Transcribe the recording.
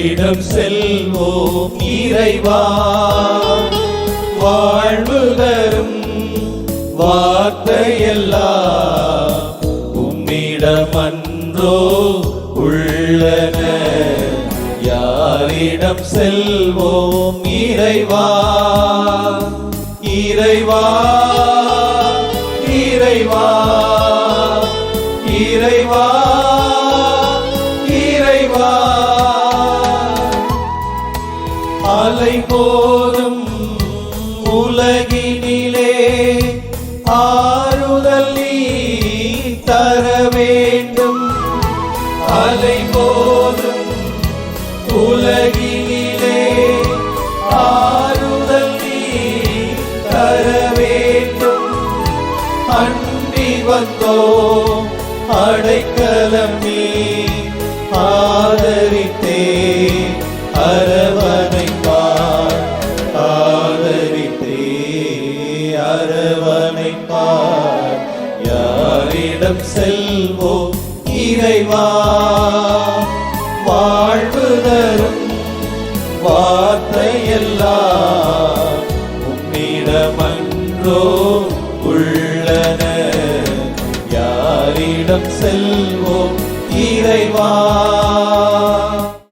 யாரிடம் செல்வோம் இறைவா. வாழ்வு தரும் வார்த்தையெல்லாம் உம்மிடமன்றோ உள்ளன. யாரிடம் செல்வோம் இறைவா. இறைவா இறைவா. இறைவா இறைவா. அலை போதும் உலகினிலே ஆறுதல் நீ தர வேண்டும். அலை போதும் உலகினிலே ஆறுதல் நீ தர வேண்டும். அண்டி வந்தோ அடைக்கலம் நீ ஆதரித்தே யாரிடம் செல்வோம் இறைவா. வாழ்வு தரும் வார்த்தையெல்லாம் உம்மிடமன்றோ உள்ளன. யாரிடம் செல்வோம் இறைவா.